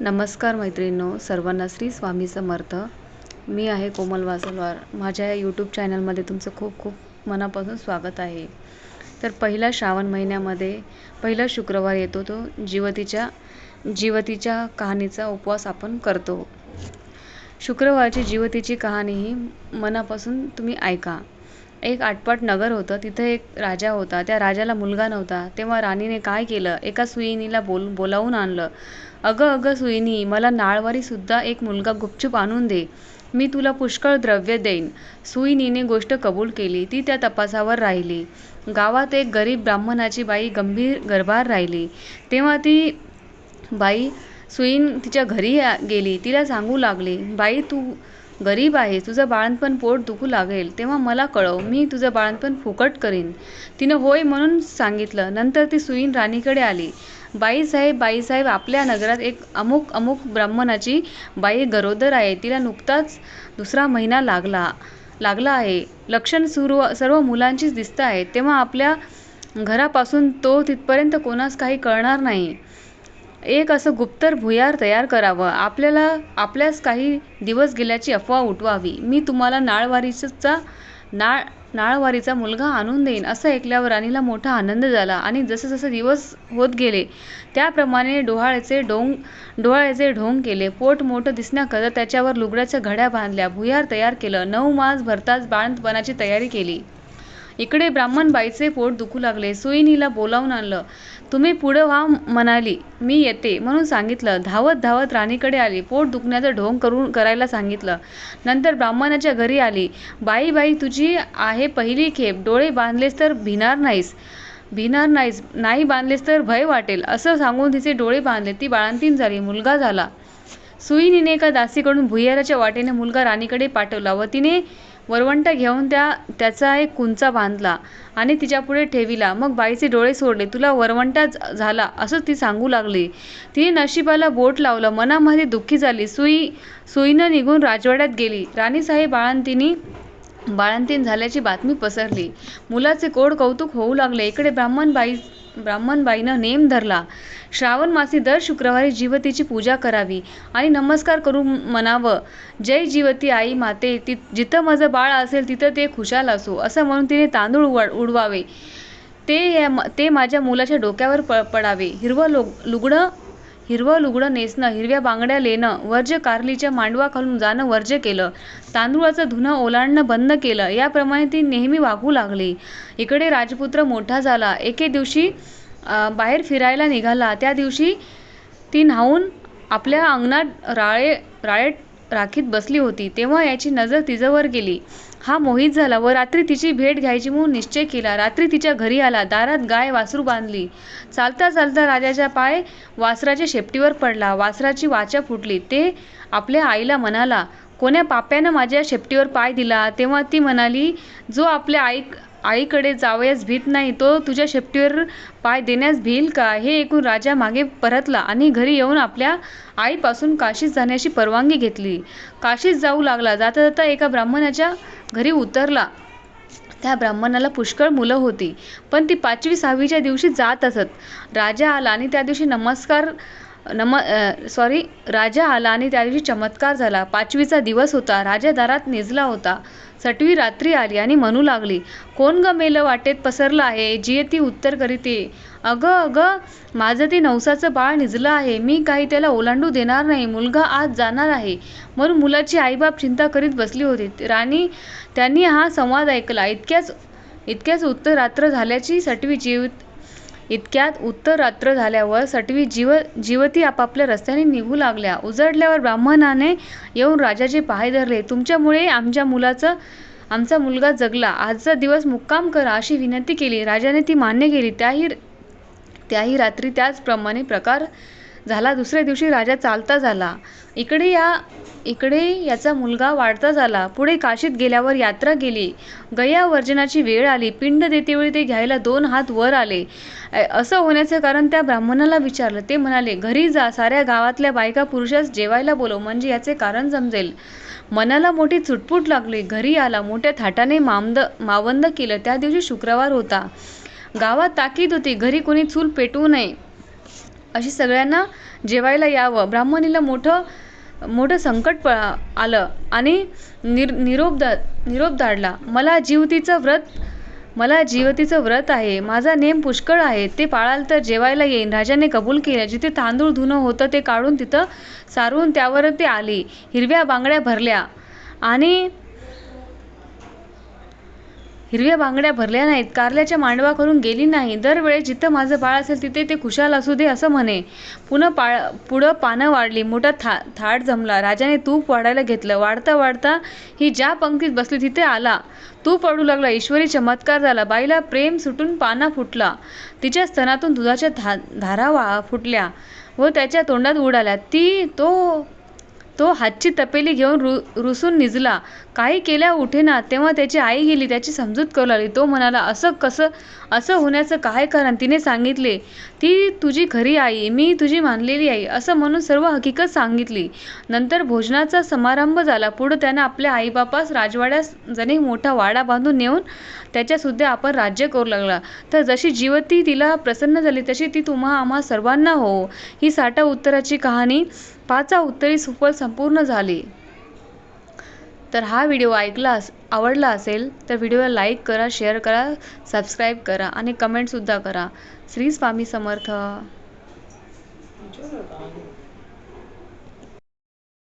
नमस्कार मैत्रिणींनो सर्वांना श्री स्वामी समर्थ. मी आहे कोमल वासलवार. माझ्या या यूट्यूब चॅनलमध्ये तुमचं खूप खूप मनापासून स्वागत आहे. तर पहिला श्रावण महिन्यामध्ये पहिला शुक्रवार येतो तो जीवतीच्या जीवतीच्या कहाणीचा उपवास आपण करतो. शुक्रवारची जीवतीची कहाणी ही मनापासून तुम्ही ऐका. एक आटपाट नगर होतं तिथं एक राजा होता त्या राजाला मुलगा नव्हता. तेव्हा राणीने काय केलं? एका सुईणीला बोल बोलावून आणलं. अगं अगं सुईणी मला नाळवारीसुद्धा एक मुलगा गुपचूप आणून दे. मी तुला पुष्कळ द्रव्य देईन. सुईणीने गोष्ट कबूल केली. ती त्या तपासावर राहिली. गावात एक गरीब ब्राह्मणाची बाई गंभीर गर्भार राहिली. तेव्हा ती बाई सुईण तिच्या घरी गेली. तिला सांगू लागली बाई तू गरीब आहे तुझं बाळंतपण पोट दुखू लागेल तेव्हा मला कळव मी तुझं बाळंतपण फुकट करीन. तिनं होय म्हणून सांगितलं नंतर ती सुईण राणीकडे आली. बाईसाहेब बाईसाहेब आपल्या नगरात एक अमुक अमुक ब्राह्मणाची बाई गरोदर आहे तिला नुकताच दुसरा महिना लागला लागला आहे. लक्षण सुरू सर्व मुलांचीच दिसत आहे तेव्हा आपल्या घरापासून तो तिथपर्यंत कोणास काही कळणार नाही. एक असं गुप्तर भुयार तयार करावं. आपल्याला आपल्यास काही दिवस गेल्याची अफवा उठवावी. मी तुम्हाला नाळवारीचा नाळ नाळवारीचा मुलगा आणून देईन असं ऐकल्यावर राणीला मोठा आनंद झाला आणि जसं जसं दिवस होत गेले त्याप्रमाणे डोहाळ्याचे डोंग डोहाळ्याचे ढोंग केले. पोट मोठं दिसण्याकरता त्याच्यावर लुगड्याच्या घड्या बांधल्या. भुयार तयार केलं. नऊ मास भरताच बाळंतपणाची तयारी केली. इकडे ब्राह्मण बाईचे पोट दुखू लागले. सुईणीला बोलावून आणलं तुम्ही पुढं व्हा म्हणाली मी येते. म्हणून सांगितलं. धावत धावत राणीकडे आली. पोट दुखण्याचं ढोंग करून करायला सांगितलं. नंतर ब्राह्मणाच्या घरी आली. बाई बाई तुझी आहे पहिली खेप. डोळे बांधलेस तर भिणार नाहीस. भिणार नाहीस. नाही बांधलेस तर भय वाटेल. असं सांगून तिचे डोळे बांधले. ती बाळंतीण झाली. मुलगा झाला. सुईणीने एका दासीकडून भुयाराच्या वाटेने मुलगा राणीकडे पाठवला व तिने वरवंट घेऊन त्या त्याचा एक कुंचा बांधला आणि तिच्यापुढे ठेविला. मग बाईचे डोळे सोडले. तुला वरवंटा झाला असं ती सांगू लागली. तिने नशिबाला बोट लावलं. मनामध्ये दुःखी झाली. सुई सुईनं निघून राजवाड्यात गेली. राणीसाहेब बाळंतीनी बाळंतीन झाल्याची बातमी पसरली. मुलाचे कोड कौतुक होऊ लागले. इकडे ब्राह्मण बाई ब्राह्मणबाईनं नेम धरला. श्रावण मासी दर शुक्रवारी जीवतीची पूजा करावी आणि नमस्कार करून म्हणावं जय जीवती आई माते ति जिथं माझं बाळ असेल तिथं ते खुशाल असो असं म्हणून तिने तांदूळ उड उडवावे. ते ते माझ्या मुलाच्या डोक्यावर प पडावे. हिरवं लो लुगडं हिरवं लुगडं नेसणं हिरव्या बांगड्या लेणं वर्ज्य कारलीच्या मांडवाखालून जाणं वर्ज्य केलं. तांदूळाचं धुणं ओलांडणं बंद केलं. याप्रमाणे ती नेहमी वागू लागली. इकडे राजपुत्र मोठा झाला. एके दिवशी बाहेर फिरायला निघाला. त्या दिवशी ती न्हावून आपल्या अंगणात राळे राळेत राखीत बसली होती तेव्हा याची नजर तिच्यावर गेली. हा मोहित झाला व रात्री तिची भेट घ्यायची म्हणून निश्चय केला. रात्री तिच्या घरी आला दारात गाय वासरू बांधली. चालता चालता राजाच्या पाय वासराच्या शेपटीवर पडला. वासराची वाचा फुटली. ते आपल्या आईला म्हणाला कोण्या पाप्यानं माझ्या शेपटीवर पाय दिला? तेव्हा ती म्हणाली जो आपल्या आई आईकडे जावयास भीत नाही तो तुझ्या शेपटीवर पाय देण्यास भिल का? हे ऐकून राजा मागे परतला आणि घरी येऊन आपल्या आईपासून काशीत जाण्याची परवानगी घेतली. काशीत जाऊ लागला. जाता जाता एका ब्राह्मणाच्या घरी उतरला. त्या ब्राह्मणाला पुष्कळ मुलं होती पण ती पाचवी सहावीच्या दिवशी जात असत. राजा आला आणि त्या दिवशी नमस्कार नम सॉरी राजा आला आणि त्या दिवशी चमत्कार झाला. पाचवीचा दिवस होता. राजा दारात निजला होता. सटवी रात्री आली आणि म्हणू लागली कोण ग मेलं वाटेत पसरलं आहे? जी ती उत्तर करीते. अगं अगं माझं ते नवसाचं बाळ निजलं आहे. मी काही त्याला ओलांडू देणार नाही. मुलगा आज जाणार आहे. म्हणून मुलाची आईबाप चिंता करीत बसली होती. राणी त्यांनी हा संवाद ऐकला. इतक्याच इतक्याच उत्तर रात्र झाल्याची सटवी जीवित इतक्यात उत्तर रात्र झाल्यावर सटवी जीव जीवती आपापल्या रस्त्याने निघू लागल्या. उजडल्यावर ब्राह्मणाने येऊन राजाचे पाय धरले. तुमच्यामुळे आमच्या मुलाचं आमचा मुलगा जगला. आजचा दिवस मुक्काम करा अशी विनंती केली. राजाने ती मान्य केली. त्याही त्याही रात्री त्याचप्रमाणे प्रकार झाला. दुसऱ्या दिवशी राजा चालता झाला. इकडे या इकडे याचा मुलगा वाढता झाला. पुढे काशीत गेल्यावर यात्रा गेली. गया वर्जनाची वेळ आली. पिंड देतेवेळी ते घ्यायला दोन हात वर आले. असं होण्याचं कारण त्या ब्राह्मणाला विचारलं. ते म्हणाले घरी जा. साऱ्या गावातल्या बायका पुरुषास जेवायला बोलव. म्हणजे याचे कारण समजेल. मनाला मोठी चुटपुट लागली. घरी आला. मोठ्या थाटाने मामद मावंद केलं. त्या दिवशी शुक्रवार होता. गावात ताकीद होती. घरी कोणी चूल पेटवू नये. अशी सगळ्यांना जेवायला यावं. ब्राह्मणीला मोठं मोठं संकट प आलं आणि निर निरोप द निरोप धाडला. मला जीवतीचं व्रत मला जीवतीचं व्रत आहे. माझा नेम पुष्कळ आहे. ते पाळाल तर जेवायला येईन. राजाने कबूल केलं. जिथे तांदूळ धुणं होतं ते काढून तिथं सारून त्यावर ते आली. हिरव्या बांगड्या भरल्या आणि हिरव्या बांगड्या भरल्या नाहीत कारल्याच्या मांडवा करून गेली नाही. दरवेळेस जिथं माझं बाळ असेल तिथे ते खुशाल असू दे असं म्हणे. पुन्हा पाळ पुढं पानं वाढली. मोठा था थाट जमला. राजाने तूप वाढायला घेतलं. वाढता वाढता ही ज्या पंक्तीत बसली तिथे आला. तूप वाढू लागला. ईश्वरी चमत्कार झाला. बाईला प्रेम सुटून पाना फुटला. तिच्या स्तनातून दुधाच्या धा धारा वा फुटल्या व त्याच्या तोंडात उडाल्या ती तो तो हातची तपेली घेऊन रु रुसून निजला. काही केल्या उठेना तेव्हा त्याची आई गेली त्याची समजूत करू लागली. तो म्हणाला असं कसं असं होण्याचं काय कारण? तिने सांगितले ती तुझी खरी आई मी तुझी मानलेली आई असं म्हणून सर्व हकीकत सांगितली. नंतर भोजनाचा समारंभ झाला. पुढं त्यानं आपल्या आईबापास राजवाड्यास जणी मोठा वाडा बांधून नेऊन त्याच्यासुद्धा आपण राज्य करू लागला. तर जशी जीवती तिला प्रसन्न झाली तशी ती तुम्हा आम्हा सर्वांना हो. ही साठा उत्तराची कहाणी पाचा उत्तरी सुफल संपूर्ण झाली. तर हा व्हिडिओ ऐकला अस आवडला असेल तर व्हिडिओला लाईक करा शेअर करा सबस्क्राईब करा आणि कमेंटसुद्धा करा. श्री स्वामी समर्थ.